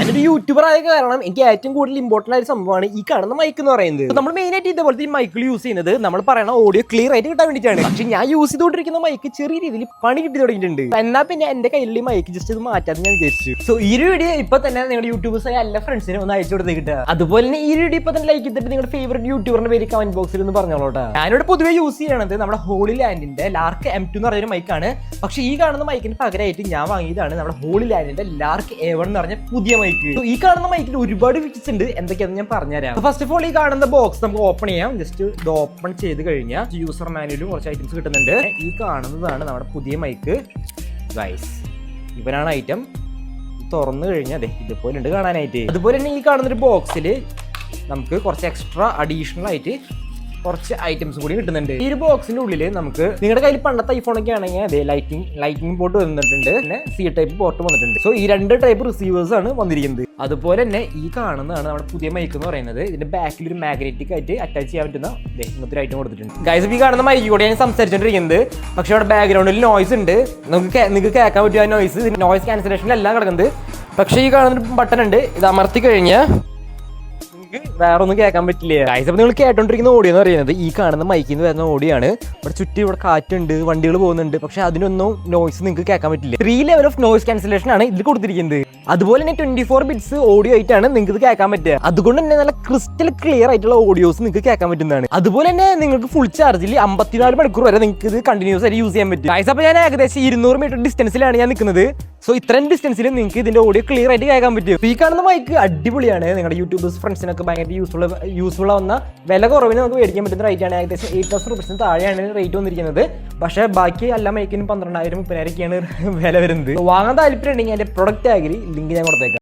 ഞാനൊരു യൂട്യൂബർ ആയ കാരണം എനിക്ക് ഏറ്റവും കൂടുതൽ ഇമ്പോർട്ടന്റ് ആയ സംഭവമാണ് ഈ കാണുന്ന മൈക്ക് എന്ന് പറയുന്നത്. നമ്മൾ മെയിൻ ആയിട്ട് ഇതേപോലത്തെ ഈ മൈക്കിൾ യൂസ് ചെയ്യുന്നത് നമ്മൾ പറയുന്ന ഓഡിയോ ക്ലിയർ ആയിട്ട് കിട്ടാൻ വേണ്ടിയിട്ടാണ്. പക്ഷെ ഞാൻ യൂസ് ചെയ്തുകൊണ്ടിരിക്കുന്ന മൈക്ക് ചെറിയ രീതിയിൽ പണി കിട്ടി തുടങ്ങിയിട്ടുണ്ട്. എന്നാൽ പിന്നെ എന്റെ കയ്യിൽ മൈക്ക് ജസ്റ്റ് ഇത് മാറ്റാൻ ഞാൻ വിചാരിച്ചു. സോ ഈ വീഡിയോ ഇപ്പൊ തന്നെ നിങ്ങളുടെ യൂട്യൂബേഴ്സ് ആയ എല്ലാ ഫ്രണ്ട്സിനും ഒന്ന് അയച്ചു കൊടുത്ത് കിട്ടുക. അതുപോലെ തന്നെ ഈ വീഡിയോ ഇപ്പൊ തന്നെ ലൈക്ക് ചെയ്തിട്ട് നിങ്ങളുടെ ഫേവറേറ്റ് യൂട്യൂബറിന്റെ പേര് കമന്റ് ബോക്സിൽ ഒന്ന് പറഞ്ഞോളൂട്ടോ ഞാനിവിടെ പൊതുവേ യൂസ് ചെയ്യണത് നമ്മുടെ ഹോളി ലാൻഡിന്റെ ലാർക്ക് എം ടു എന്ന് പറയുന്ന മൈക്കാണ് പക്ഷേ ഈ കാണുന്ന മൈക്കിന് പകരമായിട്ട് ഞാൻ വാങ്ങിയതാണ് നമ്മുടെ ഹോളി ലാൻഡിന്റെ ലാർക്ക് എ വൺ എന്ന് പറഞ്ഞ പുതിയ മൈക്ക് ഈ കാണുന്ന മൈക്കിൽ ഒരുപാട് ഫിക്സ് ഉണ്ട്. എന്തൊക്കെയാണെന്ന് ഞാൻ പറഞ്ഞുതരാം. ഫസ്റ്റ് ഓഫ് ഓൾ ഈ കാണുന്ന ബോക്സ് നമുക്ക് ഓപ്പൺ ചെയ്യാം. ജസ്റ്റ് ഇത് ഓപ്പൺ ചെയ്ത് കഴിഞ്ഞാൽ യൂസർ മാനുവലും കുറച്ച് ഐറ്റംസ് കിട്ടുന്നുണ്ട്. ഈ കാണുന്നതാണ് നമ്മുടെ പുതിയ മൈക്ക് ഗൈസ് ഇവനാണ് ഐറ്റം തുറന്നു കഴിഞ്ഞാൽ അതെ ഇതുപോലെ ഉണ്ട് കാണാനായിട്ട്. അതുപോലെ തന്നെ ഈ കാണുന്ന ഒരു ബോക്സിൽ നമുക്ക് കുറച്ച് എക്സ്ട്രാ അഡീഷണൽ ആയിട്ട് കുറച്ച് ഐറ്റംസ് കൂടി കിട്ടുന്നുണ്ട്. ഈ ഒരു ബോക്സിന്റെ ഉള്ളിൽ നമുക്ക് നിങ്ങളുടെ കയ്യിൽ പണ്ടത്തെ ഐഫോൺ ഒക്കെ ആണെങ്കിൽ അതെ ലൈറ്റിംഗ് ലൈറ്റിംഗ് പോർട്ട് വന്നിട്ടുണ്ട്. പിന്നെ സി ടൈപ്പ് പോർട്ട് വന്നിട്ടുണ്ട്. സോ ഈ രണ്ട് ടൈപ്പ് റിസീവേഴ്സ് ആണ് വന്നിരിക്കുന്നത്. അതുപോലെ തന്നെ ഈ കാണുന്നതാണ് നമ്മുടെ പുതിയ മൈക്ക് എന്ന് പറയുന്നത്. ഇതിന്റെ ബാക്കിൽ ഒരു മാഗ്നറ്റിക് ആയിട്ട് അറ്റാച്ച് ചെയ്യാൻ പറ്റുന്ന ഇങ്ങനത്തെ ഐറ്റം കൊടുത്തിട്ടുണ്ട്. ഗൈസ് ഈ കാണുന്ന മൈക്ക് കൂടെ ഞാൻ സംസാരിച്ചോണ്ടിരിക്കുന്നത്. പക്ഷെ അവിടെ ബാക്ക്ഗ്രൗണ്ടിൽ നോയ്സ് ഉണ്ട്. നമുക്ക് നിങ്ങൾക്ക് കേൾക്കാൻ പറ്റിയ നോയ്സ് നോയ്സ് ക്യാൻസലേഷനിലെല്ലാം കിടക്കുന്നത് പക്ഷേ ഈ കാണുന്ന ബട്ടൺ ഉണ്ട്. ഇത് അമർത്തി കഴിഞ്ഞാൽ നിങ്ങൾക്ക് വേറെ ഒന്നും കേൾക്കാൻ പറ്റില്ല? ഗൈസ് അപ്പോൾ നിങ്ങൾ കേട്ടോണ്ടിരിക്കുന്ന ഓഡിയോ എന്ന് പറയുന്നത് ഈ കാണുന്ന മൈക്കിൽ നിന്ന് വരുന്ന ഓടിയാണ് ഇവിടെ ചുറ്റും ഇവിടെ കാറ്റുണ്ട് വണ്ടികൾ പോകുന്നുണ്ട്. പക്ഷെ അതിനൊന്നും നോയ്സ് നിങ്ങൾക്ക് കേൾക്കാൻ പറ്റില്ല. Three level of noise cancellation ആണ് ഇതിൽ കൊടുത്തിരിക്കുന്നത്. അതുപോലെ തന്നെ ട്വന്റി ഫോർ ബിറ്റ്സ് ഓഡിയോ ആയിട്ടാണ് നിങ്ങൾക്ക് ഇത് കേൾക്കാൻ പറ്റുക. അതുകൊണ്ട് തന്നെ നല്ല ക്രിസ്റ്റൽ ക്ലിയർ ആയിട്ടുള്ള ഓഡിയോസ് നിങ്ങൾക്ക് കേൾക്കാൻ പറ്റുന്നതാണ്. അതുപോലെ തന്നെ നിങ്ങൾക്ക് ഫുൾ ചാർജിൽ അമ്പത്തിനാല് മണിക്കൂർ വരെ നിങ്ങൾക്ക് ഇത് കണ്ടിന്യൂസ് ആയിട്ട് യൂസ് ചെയ്യാൻ പറ്റും. ഗൈസ് അപ്പോൾ ഞാൻ ഏകദേശം ഇരുന്നൂറ് മീറ്റർ ഡിസ്റ്റൻസിലാണ് ഞാൻ നിൽക്കുന്നത് സോ ഇത്രയും ഡിസ്റ്റൻസിൽ നിങ്ങൾക്ക് ഇതിന്റെ ഓഡിയോ ക്ലിയർ ആയിട്ട് കേൾക്കാൻ പറ്റും. ഈ കാണുന്ന മൈക്ക് അടിപൊളിയാണ്. നിങ്ങളുടെ യൂട്യൂബേഴ്സ് ഫ്രണ്ട്സിനൊക്കെ ഭയങ്കര യൂസ്ഫുൾ യൂസ്ഫുൾ ആവുന്ന വില കുറവിന് നമുക്ക് മേടിക്കാൻ പറ്റുന്ന റേറ്റ് ആണ്. ഏകദേശം എയ്റ്റ് തൗസൻഡ് റുപ്പീസിന് താഴെയാണ് റേറ്റ് വന്നിരിക്കുന്നത്. പക്ഷേ ബാക്കി എല്ലാ മൈക്കിനും പന്ത്രണ്ടായിരം മുപ്പതിനായിരം ഒക്കെയാണ് വില വരുന്നത്. വാങ്ങാൻ താല്പര്യം ഉണ്ടെങ്കിൽ എന്റെ പ്രൊഡക്റ്റ് ആയി ലിങ്ക് ഞാൻ കൊടുത്തേക്കാം.